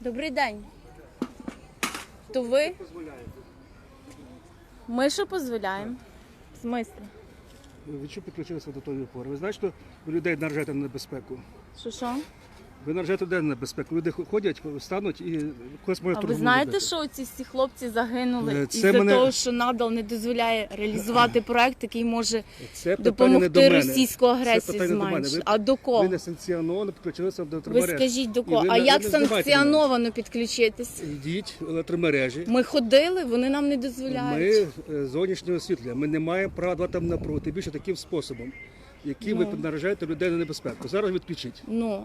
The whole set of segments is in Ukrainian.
Добрий день. То ви? Ми що дозволяємо? В смислі? Ви що підключилися до тої опори? Ви знаєте, що людей наражаєте на небезпеку? Що що? Ви наражаєте людей на небезпеку. Люди ходять, стануть і когось може А ви турбу знаєте, що ці всі хлопці загинули Е, це із-за мене- того, що надал не дозволяє реалізувати проект, який може Це питання допомогти не до мене. російську Це агресію питання не до мене. зменшити. А до кого? Ви не санкціоновано підключилися до Ви електромереж. скажіть до І кого? ви А не- як не здавайте мене. санкціоновано підключитись? Йдіть в електромережі. Ми ходили, вони нам не дозволяють. Ми е, зовнішнього освітлення. Ми не маємо права давати там напругу, тим більше таким способом, яким ви Ну. наражаєте людей на небезпеку. Зараз відключіть. Ну.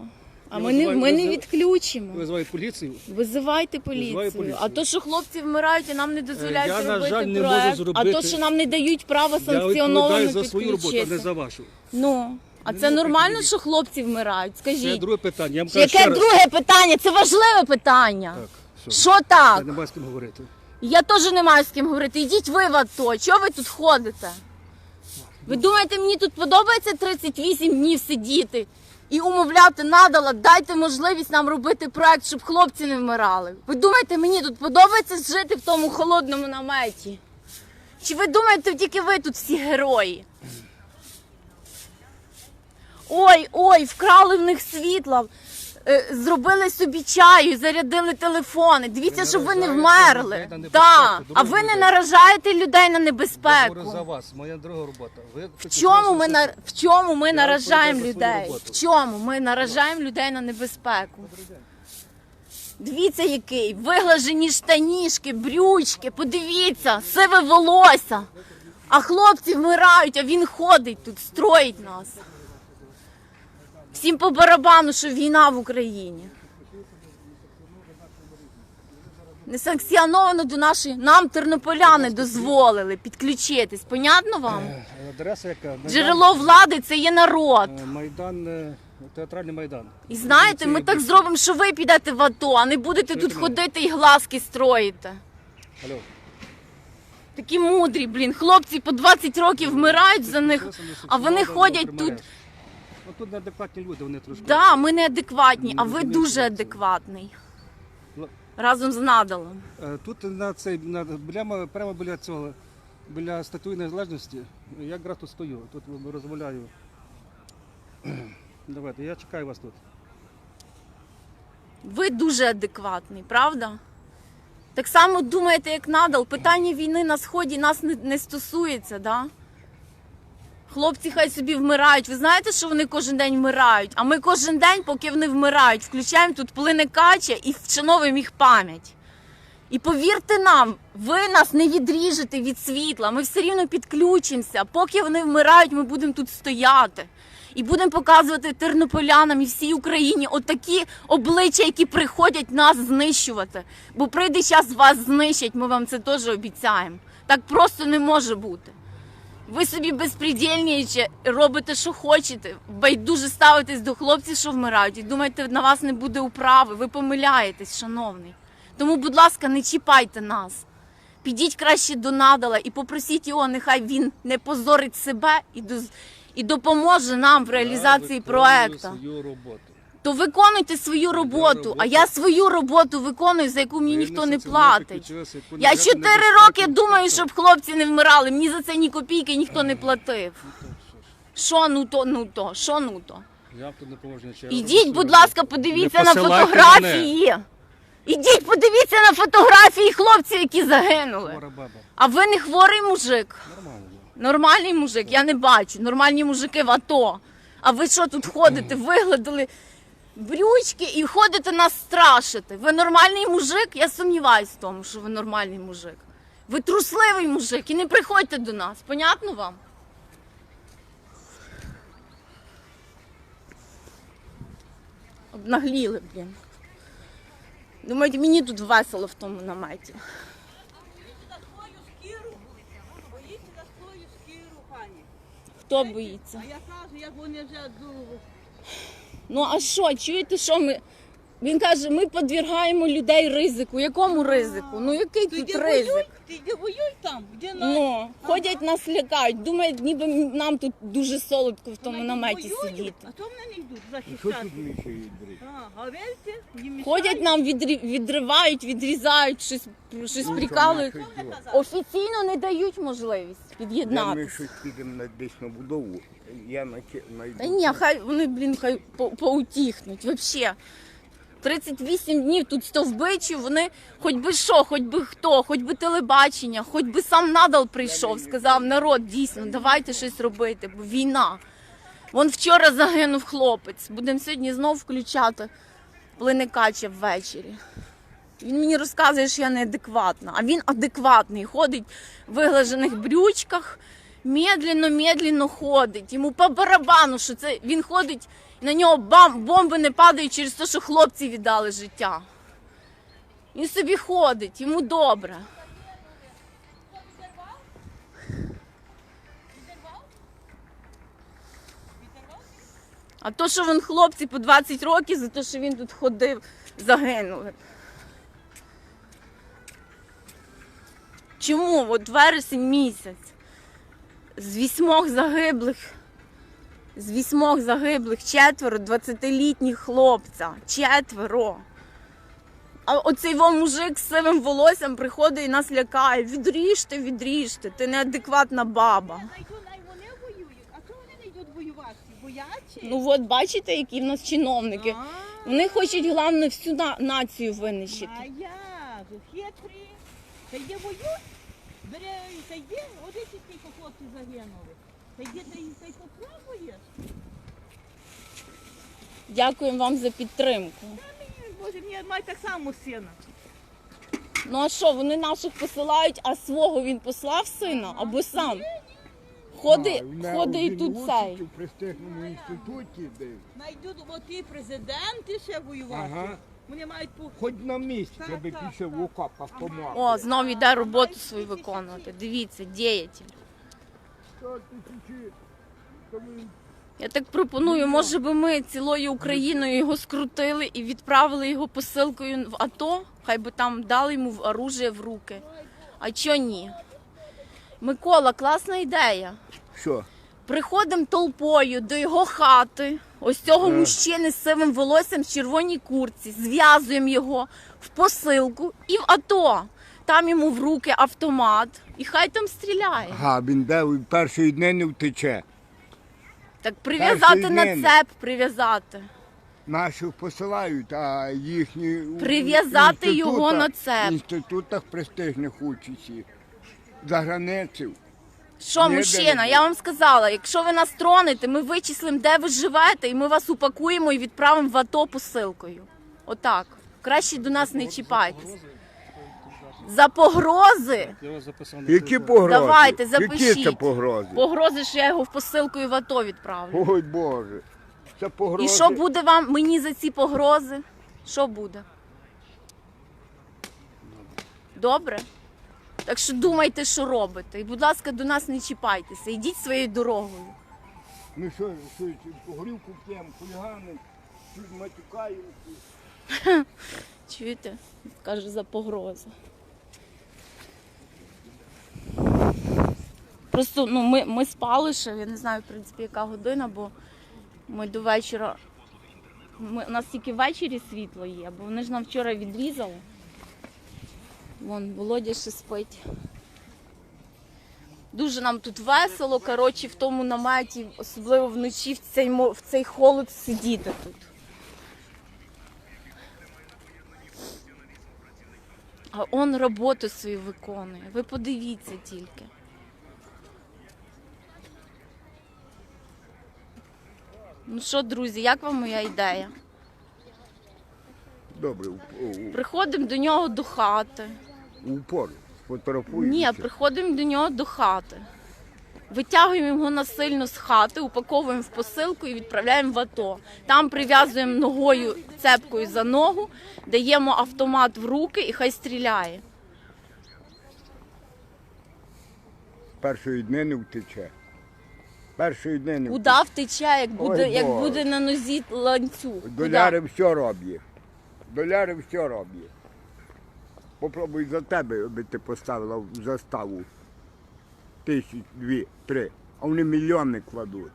А ми не, ми не відключимо. Визиваю поліцію. Визивайте Визиваю поліцію. поліцію. А то, що хлопці вмирають і нам не дозволяють я, на робити жаль, не проект, можу зробити. а то, що нам не дають права Я санкціоновано за свою роботу, а не підключитися. за вашу. Ну, а це нормально, що хлопці вмирають? Це Скажіть. друге питання. Я вам кажу ще Яке раз. друге питання? Це важливе питання. Так, все. Що Я так? не маю з ким говорити. Я теж не маю з ким говорити. Йдіть ви в АТО. Чого ви тут ходите? Ви думаєте, мені тут подобається 38 днів сидіти і умовляти надала, дайте можливість нам робити проект, щоб хлопці не вмирали. Ви думаєте, мені тут подобається жити в тому холодному наметі? Чи ви думаєте, тільки ви тут всі герої? Ой, ой, вкрали в них світла, е, зробили собі чаю, зарядили телефони. Дивіться, щоб ви не наражаєте вмерли. людей на небезпеку, Так, а ви не наражаєте людей на Я говорю за небезпеку. вас, моя друга робота. Ви В чому ми на в чому ми наражаємо свою людей? роботу. В чому ми наражаємо людей на небезпеку? Дивіться, який виглажені штанішки, брючки, подивіться, сиве волосся. А хлопці вмирають, а він ходить тут, строїть нас. Всім по барабану, що війна в Україні. Несанкціоновано до нашої. Нам тернополяни дозволили підключитись. Понятно вам? Адреса яка? Майдан, Джерело влади це є народ. е, Майдан, е, театральний майдан. І знаєте, ми так зробимо, що ви підете в АТО, а не будете тут Чуєте мене? ходити і глазки строїти. Алло. Такі мудрі, блін. Хлопці по 20 років вмирають за них, а вони ходять тут. Ну тут неадекватні люди, вони трошки. Да, ми неадекватні, а ви дуже адекватний. Ну. Разом з надалом. Е, Тут на цей на біля прямо біля цього, біля статуї незалежності. Я якраз тут стою, тут розмовляю. Давайте, я чекаю вас тут. Ви дуже адекватний, правда? Так само думаєте, як надал. Питання війни на сході нас не, не стосується, да? Хлопці хай собі вмирають. Ви знаєте, що вони кожен день вмирають? А ми кожен день, поки вони вмирають, включаємо тут плине кача і вшановуємо їх пам'ять. І повірте нам, ви нас не відріжете від світла. Ми все рівно підключимося. Поки вони вмирають, ми будемо тут стояти. І будемо показувати тернополянам і всій Україні отакі обличчя, які приходять нас знищувати. Бо прийде час вас знищать, ми вам це теж обіцяємо. Так просто не може бути. Ви собі безпредельніче робите, що хочете, байдуже ставитесь до хлопців, що вмирають, і думаєте, на вас не буде управи. Ви помиляєтесь, шановний. Тому, будь ласка, не чіпайте нас. Підіть краще до надала і попросіть його, нехай він не позорить себе і, і допоможе нам в реалізації проекту. свою роботу. То виконуйте свою роботу, а я свою роботу виконую, за яку мені ніхто не платить. Я чотири роки думаю, щоб хлопці не вмирали. Мені за це ні копійки ніхто не платив. Що ну то, ну то, що ну то? Ідіть, будь ласка, подивіться на фотографії. Ідіть, подивіться на фотографії хлопців, які загинули. А ви не хворий мужик. Нормальний мужик, я не бачу. Нормальні мужики в АТО. А ви що тут ходите? Вигладили брючки і ходите нас страшити. Ви нормальний мужик? Я сумніваюся в тому, що ви нормальний мужик. Ви трусливий мужик і не приходьте до нас. Понятно вам? Обнагліли, блін. Думаєте, мені тут весело в тому наметі. Хто боїться? А я кажу, як вони вже Ну а що, чуєте, що ми Він каже, ми підвергаємо людей ризику. Якому ризику? Ну який Ти тут йди ризик? воюй, ти йди воюй там, де на... Ну, ходять нас лякають, думають, ніби нам тут дуже солодко в тому Вони наметі воюють, сидіти. А то вони не йдуть Що захищати. тут? А, говорите, Ходять нам відрі- відривають, відрізають, щось, щось прикалують. Не казав? Офіційно не дають можливість Я ми під'єднатися. щось підемо на десь на будову. Я на найду. Та ні, хай вони, блін, хай по- поутіхнуть. Вообще. 38 днів тут стовбичів, вони хоч би що, хоч би хто, хоч би телебачення, хоч би сам надал прийшов, сказав народ, дійсно, давайте щось робити, бо війна. Вон вчора загинув хлопець. Будемо сьогодні знов включати плиникача ввечері. Він мені розказує, що я неадекватна, а він адекватний, ходить в виглажених брючках, медленно, медленно ходить. Йому по барабану, що це він ходить, на нього бам, бомби не падають через те, що хлопці віддали життя. Він собі ходить, йому добре. А то, що він хлопці по 20 років, за те, що він тут ходив, загинули. Чому? От вересень місяць. З вісьмох загиблих, з вісьмох загиблих четверо 20-літніх хлопця. Четверо. А оцей вам мужик з сивим волоссям приходить і нас лякає. Відріжте, відріжте, ти неадекватна баба. Вони воюють. А чого вони не йдуть воювати? Боячі? Ну от бачите, які в нас чиновники. Вони хочуть, головне, всю на- націю винищити. А я, тут хитрі. Та йде воюють, бере, та йде, хлопців загинули. Та йде, та й та й попробуєш. Дякуємо вам за підтримку. Та мені, Боже, мені має так само сина. Ну а що, вони наших посилають, а свого він послав сина або сам? Ходи, ходи і тут цей. У престижному інституті, де. Найдуть, бо ті президенти ще воювати. Ага. Вони мають по... Хоч на місці, Так, я би так, пішов в окоп автомат. О, знову йде роботу свою виконувати. Дивіться, діятель. Що тисячі? То ми Я так пропоную, може би ми цілою Україною його скрутили і відправили його посилкою в АТО, хай би там дали йому в- оружие в руки. А чо ні? Микола, класна ідея. Що? Приходимо толпою до його хати, ось цього Е. мужчини з сивим волоссям в червоній курці, зв'язуємо його в посилку і в АТО. Там йому в руки автомат, і хай там стріляє. Ага, він де він першої дни не втече. Так прив'язати Перший на день. цеп, прив'язати. Наших посилають, а їхні у Прив'язати його інститутах- на цеп. В інститутах престижних участі. За границю. Що, Ні, мужчина, де- я вам сказала, якщо ви нас тронете, ми вичислимо, де ви живете, і ми вас упакуємо і відправимо в АТО посилкою. Отак. Краще до нас не чіпайтесь. За погрози. Які погрози? Давайте, Які це запишіть. погрози? Погрози, що я його в посилкою в АТО відправлю. Ой Боже. Це погрози. І що буде вам мені за ці погрози? Що буде? Добре? Так що думайте, що робите. І, будь ласка, до нас не чіпайтеся. Йдіть своєю дорогою. Ну що, що горілку п'ємо, хулігани, тут матюкають. Чуєте? Каже за погрози. Просто ну, ми, ми спали ще, я не знаю, в принципі, яка година, бо ми до вечора. Ми, у нас тільки ввечері світло є, бо вони ж нам вчора відрізали. Вон, Володя ще спить. Дуже нам тут весело, коротше, в тому наметі, особливо вночі в цей, в цей холод сидіти тут. А он роботу свою виконує. Ви подивіться тільки. Ну що, друзі, як вам моя ідея? Добре, у, у, Приходимо до нього до хати. у упор. Фотографуємо. Ні, приходимо до нього до хати. Витягуємо його насильно з хати, упаковуємо в посилку і відправляємо в АТО. Там прив'язуємо ногою цепкою за ногу, даємо автомат в руки і хай стріляє. Першої дни не втече. Першої дни не Куди втече, як буде, Ой, як Боже. буде на нозі ланцюг? Доляри все роблять. Доляри все роблять. Попробуй за тебе, аби ти поставила в заставу тисяч, дві, три. А вони мільйони кладуть.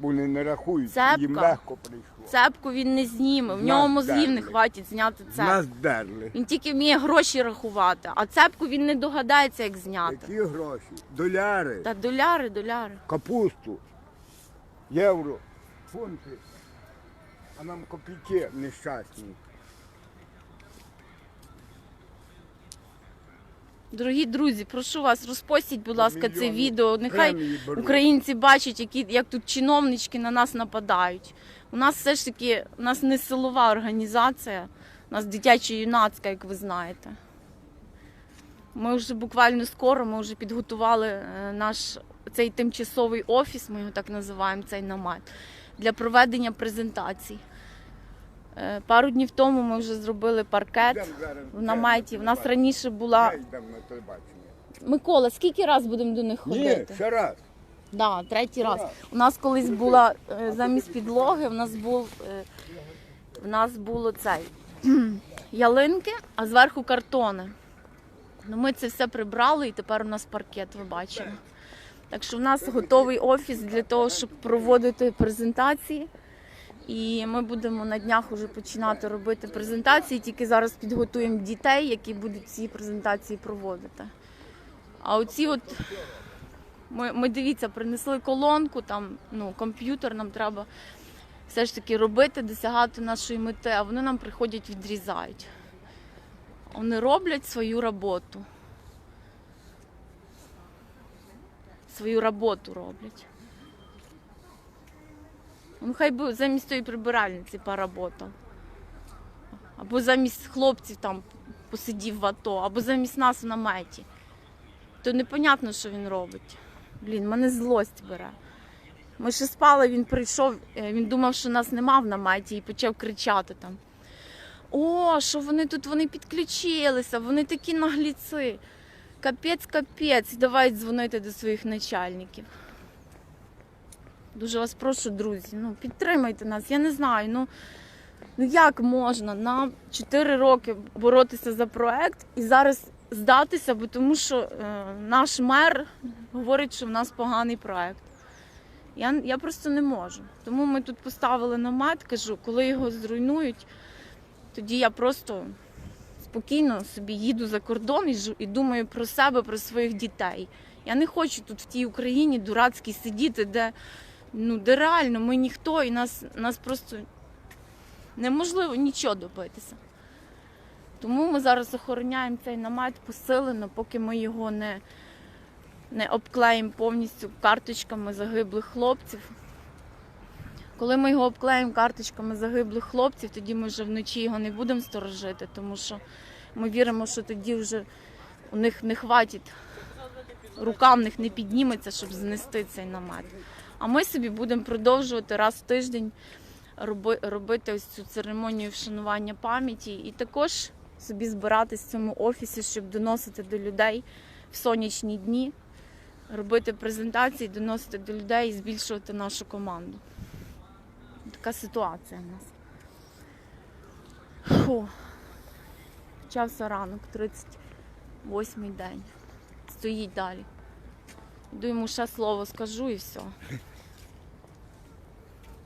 Бо вони не рахують, Цепка. їм легко прийшло. Цепку він не зніме. В Нас нього мозгів не дерли. хватить зняти Нас цепку. дерли. Він тільки вміє гроші рахувати, а цепку він не догадається, як зняти. Які гроші? Доляри, Та доляри, доляри. капусту, євро, фунти. А нам копійки нещасні. Дорогі друзі, прошу вас, розпостіть, будь ласка, це Мільйони відео. Нехай премії беруть. українці бачать, які, як тут чиновнички на нас нападають. У нас все ж таки у нас не силова організація, у нас дитячо-юнацька, як ви знаєте. Ми вже буквально скоро ми вже підготували е, наш цей тимчасовий офіс, ми його так називаємо, цей намет, для проведення презентацій. Е, Пару днів тому ми вже зробили паркет в наметі. У нас раніше була. Микола, скільки раз будемо до них Ні, ходити? ще раз. Да, третій раз. У нас колись була е, замість підлоги, в нас був е, в нас було цей кхм, ялинки, а зверху картони. Ну, ми це все прибрали і тепер у нас паркет, ви бачите. Так що в нас готовий офіс для того, щоб проводити презентації. І ми будемо на днях уже починати робити презентації. Тільки зараз підготуємо дітей, які будуть ці презентації проводити. А оці от ми, ми дивіться, принесли колонку, там ну, комп'ютер нам треба все ж таки робити, досягати нашої мети, а вони нам приходять, відрізають. Вони роблять свою роботу. Свою роботу роблять. Ну, хай би замість тої прибиральниці поработав. Або замість хлопців там посидів в АТО, або замість нас в наметі. То непонятно, що він робить. Блін, мене злость бере. Ми ще спали, він прийшов, е, він думав, що нас нема в наметі і почав кричати там. О, що вони тут вони підключилися, вони такі нагліци. Капець, капець, давай дзвонити до своїх начальників. Дуже вас прошу, друзі, ну підтримайте нас. Я не знаю. Ну, ну як можна на 4 роки боротися за проект і зараз здатися, бо тому що е, наш мер говорить, що в нас поганий проект. Я, я просто не можу. Тому ми тут поставили намет, кажу, коли його зруйнують, тоді я просто спокійно собі їду за кордон і, і думаю про себе, про своїх дітей. Я не хочу тут в тій Україні дурацькій сидіти, де, ну, де реально ми ніхто, і нас, нас просто неможливо нічого добитися. Тому ми зараз охороняємо цей намет посилено, поки ми його не, не обклеїмо повністю карточками загиблих хлопців. Коли ми його обклеїмо карточками загиблих хлопців, тоді ми вже вночі його не будемо сторожити, тому що ми віримо, що тоді вже у них не хватить, рука в них не підніметься, щоб знести цей намет. А ми собі будемо продовжувати раз в тиждень робити ось цю церемонію вшанування пам'яті і також собі збиратись в цьому офісі, щоб доносити до людей в сонячні дні, робити презентації, доносити до людей і збільшувати нашу команду. Така ситуація в нас. Фу. Почався ранок, 38-й день. Стоїть далі. Йду йому ще слово скажу і все.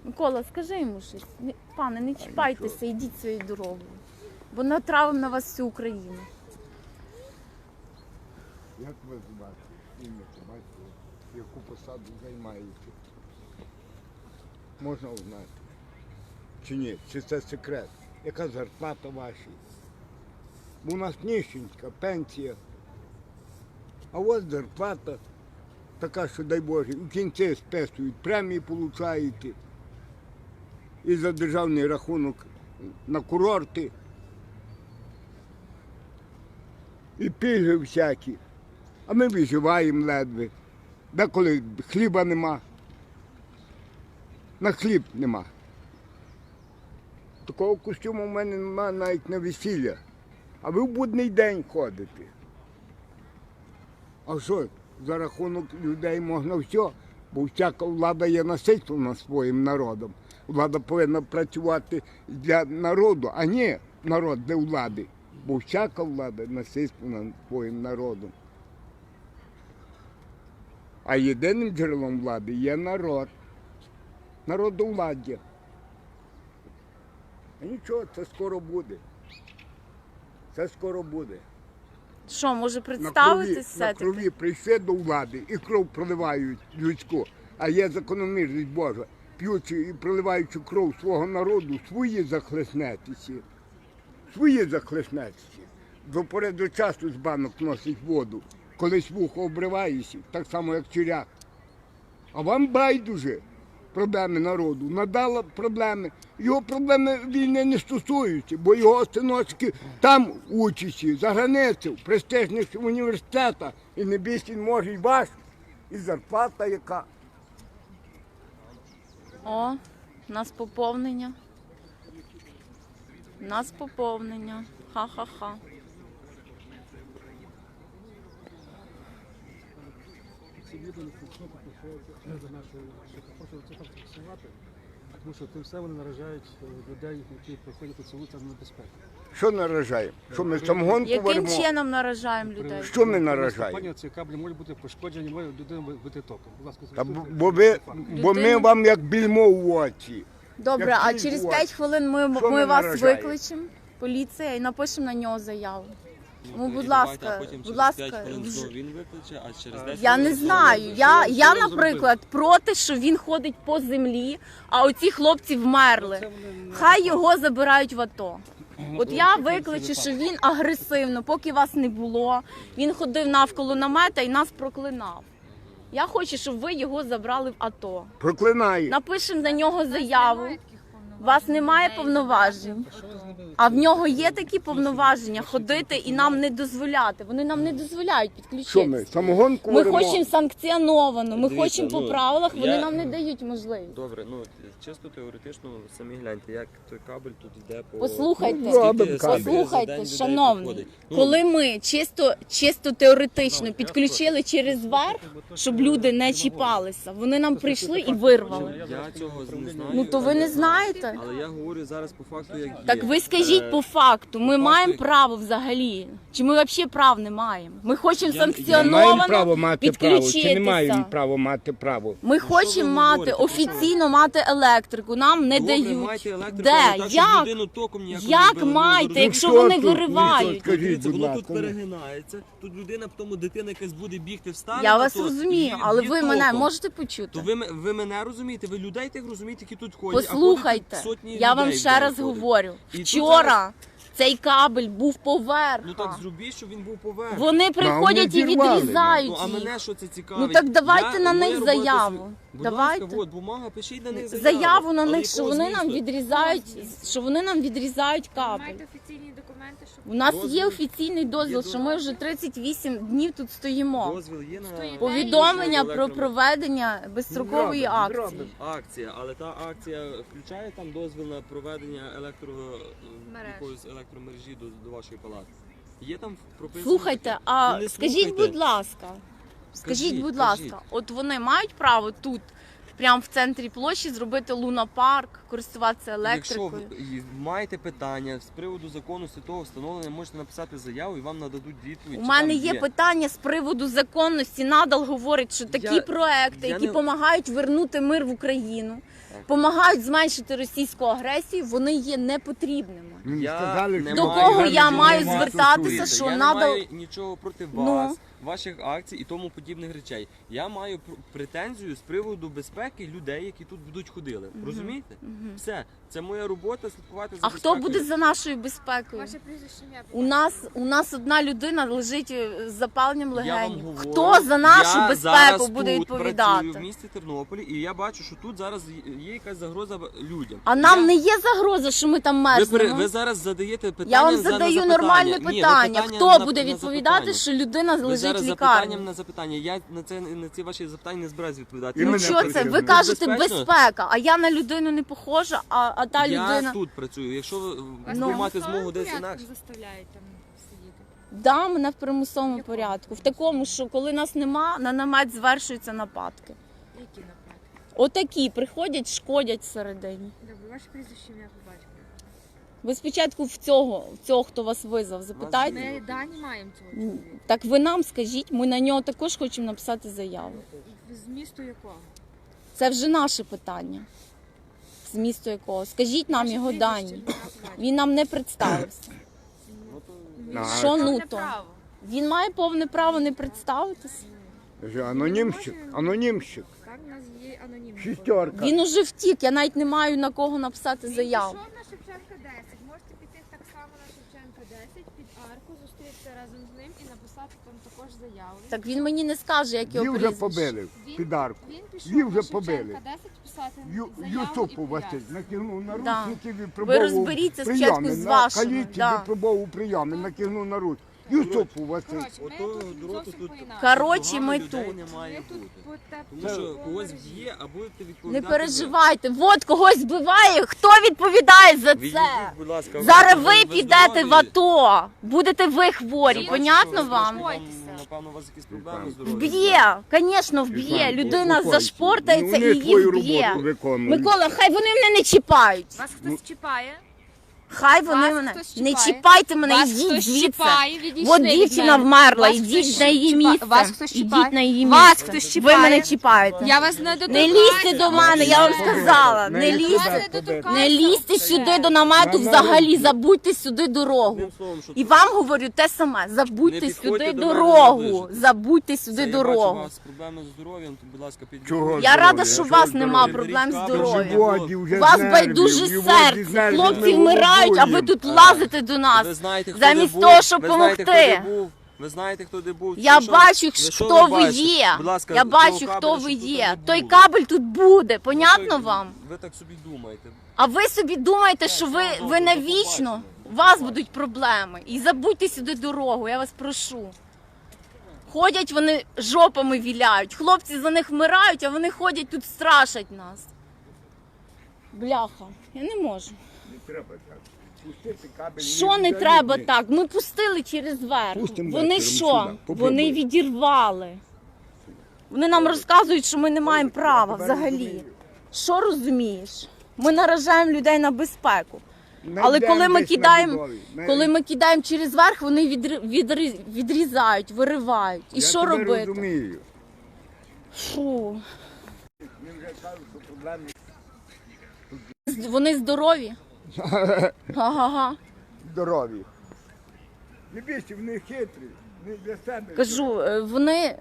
Микола, скажи йому щось. Пане, не чіпайтеся, йдіть своєю дорогою. Бо натравимо на вас всю Україну. Як ви звати? Ім'я бачите? Яку посаду займаєте? Можна узнати? Чи ні? Чи це секрет? Яка зарплата ваша? Бо у нас ніщенська, пенсія. А у вас зарплата така, що дай Боже, в кінці списують, премії получаєте. І за державний рахунок на курорти. І пільги всякі. А ми виживаємо ледве. Деколи хліба нема. На хліб нема. Такого костюму в мене нема навіть на весілля. А ви в будний день ходите. А що, за рахунок людей можна все, бо всяка влада є насильством своїм народом. Влада повинна працювати для народу, а ні, народ де влади. Бо всяка влада насильство над своїм народом. А єдиним джерелом влади є народ. Народовладдя. А нічого, це скоро буде. Це скоро буде. Що, може На крові, представитись на крові прийшли до влади і кров проливають людську. А є закономірність Божа. П'ючи і проливаючи кров свого народу, свої захлеснетеся. Свої захлеснетеся. До пори часу з банок носить воду. Колись вухо обриваєшся, так само, як черяк. А вам байдуже проблеми народу. Надала проблеми. Його проблеми війни не стосуються, бо його синочки там учаться, за границею, в престижних університетах. І не більше може і ваш, і зарплата яка. О, у нас поповнення. У нас поповнення. Ха-ха-ха. Ці люди не хочу це фіксувати, тому що тим все вони наражають людей, які приходять по цю на небезпеку. Що наражаємо? Що ми самогонку Яким варимо? чином наражаємо людей? Що ми наражаємо? наступанні ці каблі можуть бути пошкоджені, може людина бити током. Будь ласка, Та б- бо, ви, бо ми Людина- вам як більмо в очі. Добре, Як а через бувають. 5 хвилин ми, Що ми ми вас наражаємо? викличемо, поліція, і напишемо на нього заяву. Ну, будь ласка, потім будь ласка, 5 вже- він викличе, а через 10 Я не знаю. Я, я, наприклад, проти, що він ходить по землі, а оці хлопці вмерли. Не- Хай його забирають в АТО. От я викличу, що він агресивно, поки вас не було. Він ходив навколо намета і нас проклинав. Я хочу, щоб ви його забрали в АТО. Проклинає. Напишемо на нього заяву. У вас немає повноважень. А в нього є такі повноваження ходити і нам не дозволяти. Вони нам не дозволяють Що ми? підключитися. Самогонку Ми хочемо санкціоновано, ми Дивіться, хочемо по ну, правилах, вони я- нам не дають можливість. Добре, ну чисто теоретично самі гляньте, як той кабель тут йде по Послухайте, Ну, робимо кабель. послухайте, проходить? Ну, коли ми чисто, чисто теоретично підключили через верх, щоб люди не чіпалися, вони нам прийшли і вирвали. я цього не знаю. Ну то ви не знаєте. Але я говорю зараз по факту, як Так ви скажіть Е, по факту, ми маємо право взагалі? Чи ми взагалі прав не маємо? Ми хочемо Я- я- санкціоновано право мати право, чи не підключитися. маємо право мати право? Ми Ну, що хочемо ви мати говорите? офіційно мати електрику. Нам не Добре, дають. майте електрику, Де? так, щоб Як? людину током ніякого Як не били, маєте, ну, якщо вони тут? виривають? Ну, Скажіть, Дивіться, будь воно тут ну. перегинається, тут людина, потім дитина якась буде бігти, встане. Я на вас то, розумію, але ви мене током. можете То почути? ви, м- ви мене розумієте, ви людей тих розумієте, які тут ходять. а Послухайте, сотні я вам ще раз говорю. І тут Вчора цей кабель був поверх. Ну так зробіть, щоб він був поверх. Вони приходять і зірвали, відрізають Ну, а їх. мене що це цікавить? Ну так давайте Я- на моя них робота заяву. Будь Давайте. ласка, от, бумага, пишіть на них заяву. Заяву на Але них, що якого вони нам змісту? відрізають, що вони нам відрізають кабель. Маєте офіційні документи, щоб У нас Дозвіл? є офіційний дозвіл, Є що ми вже 38 днів тут стоїмо. Дозвіл є на Стоїть. Повідомлення про проведення безстрокової Зробимо, акції. акція, але та акція включає там дозвіл на проведення електро Мереж. якоїсь електромережі до, до вашої палати. Є там прописано. Слухайте, а Ну, не скажіть, слухайте. будь ласка, скажіть, Кажіть, будь ласка, от вони мають право тут, прямо в центрі площі, зробити лунапарк, користуватися Якщо електрикою? ви маєте питання з приводу законності того встановлення, можете написати заяву і вам нададуть відповідь. У чи мене там є питання з приводу законності. Надал говорить, що такі Я- проекти, я які не- допомагають вернути мир в Україну, допомагають зменшити російську агресію, вони є непотрібними. Мені Я сказали, не що До маю кого я маю звертатися, що я надо- не маю нічого проти Ну. вас, ваших акцій і тому подібних речей. Я маю пр- претензію з приводу безпеки людей, які тут будуть ходили. Розумієте? Все, це моя робота слідкувати за А хто буде за нашою безпекою? ваше прізвище ім'я У нас у нас одна людина лежить е, з запаленням легенів. говорю, Хто за нашу я безпеку зараз буде тут відповідати? працюю в місті Тернополі, і я бачу, що тут зараз є якась загроза людям. А нам я... не є загроза, що ми там ви, мерзнемо. ви зараз задаєте питання. Я вам за- задаю нормальне Ні, питання. питання Хто на- буде на відповідати, що людина лежить зараз в запитанням лікарні? на запитання. Я на це на ці ваші запитання не збираюсь відповідати. І Ну мене що це? Ви кажете Безпечно? безпека, а я на людину не похожа, а, а та я людина. тут працюю. Якщо ви Ну. мати змогу десь порядку інакше. заставляють там сидіти. Да, мене в примусовому порядку. В такому, що коли нас нема, на намет звершуються нападки. Які нападки? Отакі приходять, шкодять всередині. Добре, ваше прізвище ім'я. Ви спочатку в цього, в цього, хто вас визвав, запитайте. Ми дані маємо цього чоловіка. Так ви нам скажіть, ми на нього також хочемо написати заяву. З місту якого? Це вже наше питання. З місту якого. Скажіть нам Ваше його прізвище, дані. ім'я. Він нам не представився. А, Що ну то? право. Він має повне право не представитися. Же Анонімщик, анонімщик. Так, у нас є анонімний. Шістерка. Він уже втік, я навіть не маю на кого написати заяву на Шевченка 10. Можете піти так само на Шевченка 10 під арку, зустрітися разом з ним і написати там також заяву. Так він мені не скаже, як його Її вже прізвище. побили Він- під. Він пішов Її на вже Шевченка побили. 10 писати Ю- заяву і у вас пояснення. накинув на Да. ручники, Ви випробовував розберіться спочатку з На вашими, каліті да. випробовував прийоми, накинув на руч. Ютуб у вас. Коротше, ми Ото тут зовсім. Коротше, ми людей тут. не має Ми тут бути. по те- Тому що когось б'є, а будете Не відповідати. переживайте, от когось збиває. Хто відповідає за це? будь ласка, Зараз ви- підете в. АТО. Будете ви хворі, понятно вам? вам, Напевно, у вас якісь проблеми здоров'я. Вб'є, звісно, вб'є. Людина зашпортається і її вб'є. виконують. Микола, хай вони мене не чіпають. Вас хтось чіпає? Хай вони Вас мене хтось не чіпає? чіпайте мене, Вас йдіть хтось звідси. чіпає, відійшли От від дівчина мене. вмерла, Вас ідіть хтось на її чіпає. місце. Вас хтось чіпає? Ідіть на її Вас місце. хтось Ви мене чіпаєте. Я вас не Не лізьте до мене, я вам сказала. Не лізьте. Не лізьте сюди до намету взагалі, забудьте сюди дорогу. І вам говорю те саме. Не Забудьте підходьте сюди до мене дорогу. Забудьте сюди дорогу. вас проблеми з здоров'ям, то, будь ласка, підійдіть. Чого Я рада, що у вас нема проблем з Беріть здоров'ям. Вже У вас нервів, байдуже серце. нервів Хлопці ми вмирають, а ви тут А, лазите до нас. Ви знаєте, хто Замість де того, щоб ви знаєте, хто помогти. був. Ви знаєте, хто де був. Я Чи що? бачу, Ви що хто ви бачите? є. Будь ласка, Я того бачу, кабеля, хто ви є. Той кабель тут буде, понятно Ви- вам? Ви так собі думаєте. А ви собі думаєте, що ви, ви навічно? У вас будуть проблеми. І забудьте сюди дорогу, я вас прошу. Ходять вони жопами віляють. Хлопці за них вмирають, а вони ходять тут страшать нас. Бляха, я не можу. Не треба так. Пустити кабель, Що не треба так? Ми пустили через верх. Пустимо Вони вечором що? сюди, попробуй. Вони відірвали. Вони нам розказують, що ми не маємо права взагалі. Що розумієш? Ми наражаємо людей на безпеку. Але Найдемо коли ми десь на кидаємо, будові. Най- коли ми кидаємо через верх, вони відри- відри- відрізають, виривають. І Я що тебе робити? розумію. Фу. Ми вже кажуть, що проблеми З- Вони здорові? Ага. здорові. Не вони хитрі. Не для себе. Кажу, е, вони